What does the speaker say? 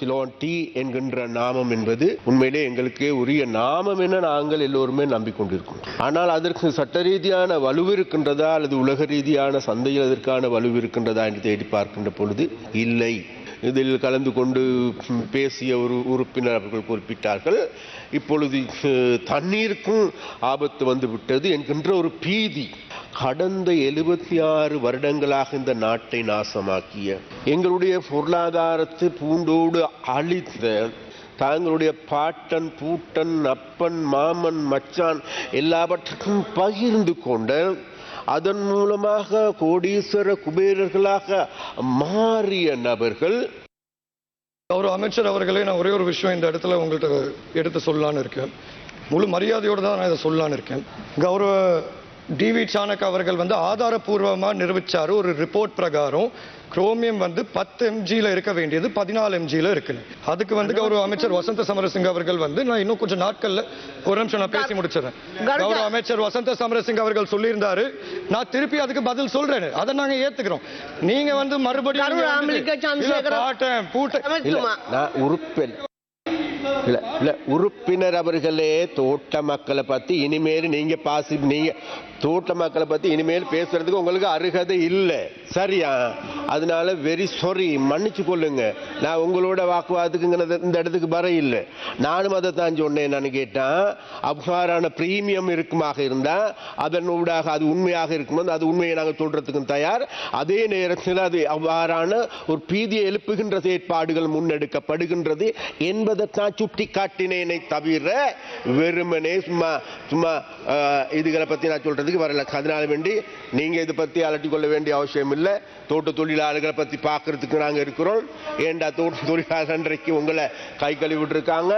Ceylon D என்கின்ற நாமம் என்பது உண்மையிலே எங்களுக்கு உரிய நாமம் என நாங்கள் எல்லோருமே நம்பிக்கொண்டிருக்கோம் ஆனால் அதற்கு சட்ட ரீதியான வலுவு இருக்கின்றதா அல்லது உலக ரீதியான சந்தையில் அதற்கான வலுவு இருக்கின்றதா என்று தேடி பார்க்கின்ற பொழுது இல்லை. இதில் கலந்து கொண்டு பேசிய ஒரு உறுப்பினர் அவர்கள் குறிப்பிட்டார்கள். இப்பொழுது தண்ணீருக்கும் ஆபத்து வந்துவிட்டது என்கின்ற ஒரு பீதி கடந்த எழுபத்தி ஆறு வருடங்களாக இந்த நாட்டை நாசமாக்கிய எங்களுடைய பொருளாதாரத்தை பூண்டோடு அழித்த தாங்களுடைய பாட்டன் பூட்டன் அப்பன் மாமன் மச்சான் எல்லாவற்றுக்கும் பகிர்ந்து கொண்ட அதன் மூலமாக கோடீஸ்வர குபேரர்களாக மாறிய நபர்கள். அவர் அமைச்சர் அவர்களே நான் ஒரே ஒரு விஷயம் இந்த இடத்துல உங்கள்கிட்ட எடுத்து சொல்லலான்னு இருக்கேன். முழு மரியாதையோடு தான் நான் இதை சொல்லலான்னு இருக்கேன். கௌரவ டிவி சாணக் அவர்கள் வந்து ஆதாரபூர்வமாக நிரூபிச்சாரு ஒரு ரிப்போர்ட் பிரகாரம். குரோமியம் வந்து பத்து எம்ஜியில் இருக்க வேண்டியது பதினாலு எம்ஜியில் இருக்குன்னு. அதுக்கு வந்து கௌரவ அமைச்சர் வசந்த சமரசிங்க அவர்கள் வந்து நான் இன்னும் கொஞ்சம் நாட்கள்ல ஒரு நிமிஷம் நான் பேசி முடிச்சிடறேன். கௌரவ அமைச்சர் வசந்த சமரசிங்க அவர்கள் சொல்லியிருந்தாரு. நான் திருப்பி அதுக்கு பதில் சொல்றேன் அதை நாங்க ஏத்துக்கிறோம். நீங்க வந்து மறுபடியும் பாட்டேன் பூட்டேன். உறுப்பின் இல்லை இல்லை உறுப்பினர் அவர்களே தோட்ட மக்களை பத்தி இனிமேல் நீங்க பாசி நீங்க தோட்ட மக்களை பத்தி இனிமேல் பேசுறதுக்கு உங்களுக்கு அருகதை இல்லை. சரியா? அதனால வெரி சாரி மன்னிச்சு கொள்ளுங்க. நான் உங்களோட வாக்குவாதத்துக்குங்கிறது இந்த இடத்துக்கு வர இல்லை. நானும் அதை தான் சொன்னேன் நான் கேட்டேன். அவ்வாறான பிரீமியம் இருக்குமாக இருந்தால் அதன் ஊடாக அது உண்மையாக இருக்கும்போது அது உண்மையை நாங்கள் சொல்றதுக்கும் தயார். அதே நேரத்தில் அது அவ்வாறான ஒரு பீதியை எழுப்புகின்ற செயற்பாடுகள் முன்னெடுக்கப்படுகின்றது என்பதைத்தான் சுட்டி காட்டினேனை தவிர வெறுமனே சும்மா சும்மா இதுகளை பற்றி நான் சொல்றதுக்கு வரல. அதனால வேண்டி நீங்கள் இதை பற்றி அலட்டிக்கொள்ள வேண்டிய அவசியம் இல்லை. தோட்ட தொழிலாளர்களை பத்தி பார்க்கறதுக்கு நாங்க இருக்கிறோம். ஏண்டா தோட்ட தொழிலாளர் அன்றைக்கு உங்களை கை கழுவி விட்டுருக்காங்க